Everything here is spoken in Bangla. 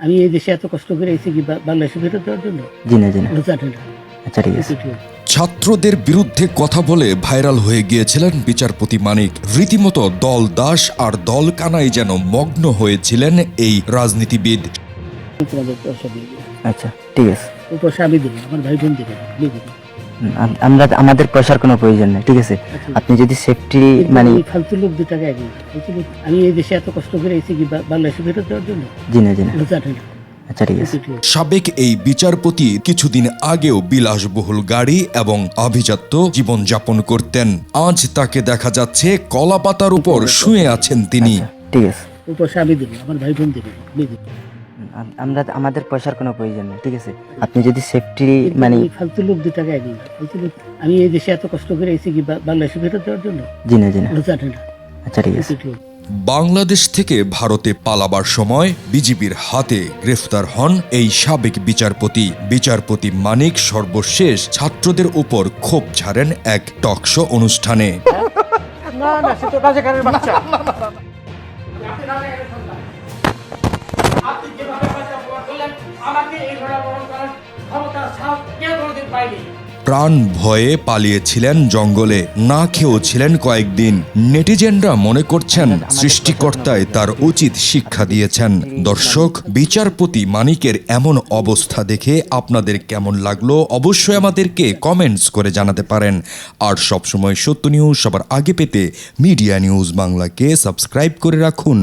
আমি এই দেশে এত কষ্ট করে এসেছি কি বাংলাদেশে ফেরত দেওয়ার জন্য? জি না জি না। আচ্ছা ঠিক আছে। ছাত্রদের বিরুদ্ধে কথা বলে ভাইরাল হয়ে গিয়েছিলেন বিচারপতি মানিক। রীতিমতো দল দাস আর দল কানাই যেন মগ্ন হয়েছিলেন এই রাজনীতিবিদ। তোমাদের পয়সা দিয়ে দেবো আচ্ছা ঠিক আছে। ওই পয়সা আমি দেবো আমার ভাই বোন দেবে না, আমরা আমাদের পয়সার কোনো প্রয়োজন নেই ঠিক আছে? আচ্ছা। আপনি যদি সেফটি মানে এই ফালতু লোক দু টাকা আমি এই দেশে এত কষ্ট করে এসেছি কি বাংলাদেশে ফেরত দেওয়ার জন্য? জি না জি না। আচ্ছা ঠিক আছে। এটুকুই। সাবেক এই বিচারপতি কিছুদিন আগেও বিলাসবহুল গাড়ি এবং আভিজাত্য জীবনযাপন করতেন। আজ তাকে দেখা যাচ্ছে কলাপাতার উপর শুয়ে আছেন তিনি। আচ্ছা, ঠিক আছে। আমার ভাই বোন দেবে। আমরা আমাদের পয়সার কোনো প্রয়োজন নেই ঠিক আছে? আপনি যদি সেফটি মানে ফালতু লোক দু টাকা ফালতু লোক। আমি এই দেশে এত কষ্ট করে এসেছি কি বাংলাদেশে ফেরত দেওয়ার জন্য? জি না জি না। আচ্ছা ঠিক আছে। বাংলাদেশ থেকে ভারতে পালাবার সময় বিজিবির হাতে গ্রেফতার হন এই সাবেক বিচারপতি। বিচারপতি মানিক সর্বশেষ ছাত্রদের উপর ক্ষোভ ঝাড়েন এক টকশো অনুষ্ঠানে। না না সে তো বাচ্চা। আমাকে এই ঘোড়া বহন করার ক্ষমতা সাহস কেউ কোনোদিন পাইনি প্রাণ ভয়ে পালিয়েছিলেন জঙ্গলে না খেয়েও ছিলেন কয়েকদিন। নেটিজেনরা মনে করছেন সৃষ্টিকর্তায় তার উচিত শিক্ষা দিয়েছেন। দর্শক বিচারপতি মানিকের এমন অবস্থা দেখে আপনাদের কেমন লাগল অবশ্যই আমাদেরকে কমেন্টস করে জানাতে পারেন। আর সবসময় সত্য নিউজ সবার আগে পেতে মিডিয়া নিউজ বাংলাকে সাবস্ক্রাইব করে রাখুন।